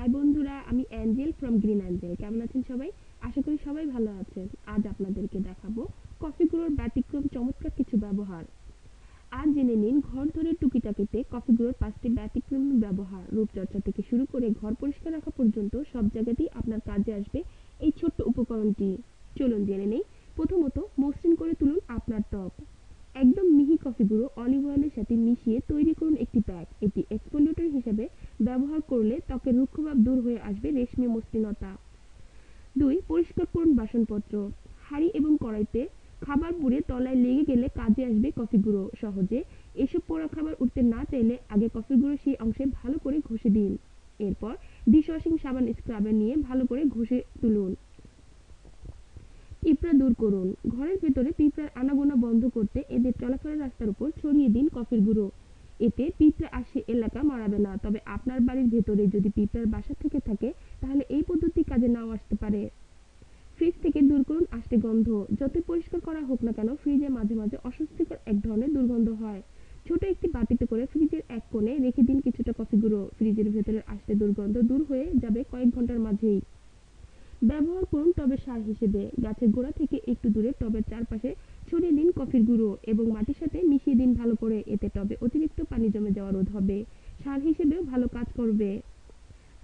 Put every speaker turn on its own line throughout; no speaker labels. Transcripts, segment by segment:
High বন্ধুরা, আমি Angel from green Angel কেমন আছেন সবাই? আশা করি সবাই ভালো আছেন। আজ আপনাদেরকে দেখাবো কফি গুঁড়োর ব্যতিক্রম চমৎকার কিছু ব্যবহার। আজ জেনে নিন, ঘর ধরে টুকিটাকিতে কফি গুঁড়োর পাঁচটি ব্যতিক্রম ব্যবহার। রূপচর্চা থেকে শুরু করে ঘর পরিষ্কার রাখা পর্যন্ত সব জায়গাতেই আপনার কাজে আসবে এই ছোট্ট উপকরণটি। চলুন জেনে নেই। প্রথমত, মসৃণ করে তুলুন আপনার ত্বক একদম মিহি কফি গুঁড়ো অলিভ অয়েলের সাথে মিশিয়ে তৈরি করুন একটি প্যাক। এটি এক্সফোলিয়েটর হিসেবে করলে ত্বকের রুক্ষভাব দূর হয়ে আসবে রেশমি মসৃণতা। দুই পরিষ্কার করুন বাসনপত্র। হাঁড়ি এবং কড়াইতে খাবার পুড়ে তলায় লেগে গেলে কাজে আসবে কফি গুঁড়ো সহজে। এসব পোড়া খাবার উঠতে না চাইলে আগে কফি গুঁড়ো সেই অংশে ভালো করে ঘষে দিন। এরপর ডিশওয়াশিং সাবান স্ক্রাবার নিয়ে ভালো করে ঘষে তুলুন। পিঁপড়া দূর করুন। ঘরের ভেতরে পিঁপড়ার আনাগোনা বন্ধ করতে এদের চলাফেরার রাস্তার উপর ছড়িয়ে দিন কফির গুঁড়ো। এতে পিঁপড়া আসে এলাকা মারাবে না। তবে আপনার বাড়ির ভেতরে যদি পিঁপড়ার বাসা থেকে থাকে, তাহলে এই পদ্ধতি কাজে নাও আসতে পারে। ফ্রিজ থেকে দূর করুন আষ্টে গন্ধ। যতই পরিষ্কার করা হোক না কেন, ফ্রিজে মাঝে মাঝে অস্বস্তিকর এক ধরনের দুর্গন্ধ হয়। ছোট একটি বাটিতে করে ফ্রিজের এক কোণে রেখে দিন কিছুটা কফি গুঁড়ো। ফ্রিজের ভেতরের আষ্টে দুর্গন্ধ দূর হয়ে যাবে কয়েক ঘণ্টার মাঝেই। ব্যবহার করুন টবের সার হিসেবে। গাছের গোড়া থেকে একটু দূরে টবের চারপাশে ছড়িয়ে দিন কফির গুঁড়ো এবং মাটির সাথে মিশিয়ে দিন ভালো করে, এতে টবে অতিরিক্ত পানি জমে যাওয়া রোধ হবে। সার হিসেবেও ভালো কাজ করবে।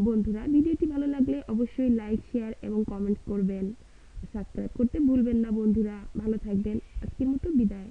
বন্ধুরা, ভিডিওটি ভালো লাগলে অবশ্যই লাইক, শেয়ার এবং কমেন্ট করবেন। সাবস্ক্রাইব করতে ভুলবেন না বন্ধুরা। ভালো থাকবেন। আজকের মতো বিদায়।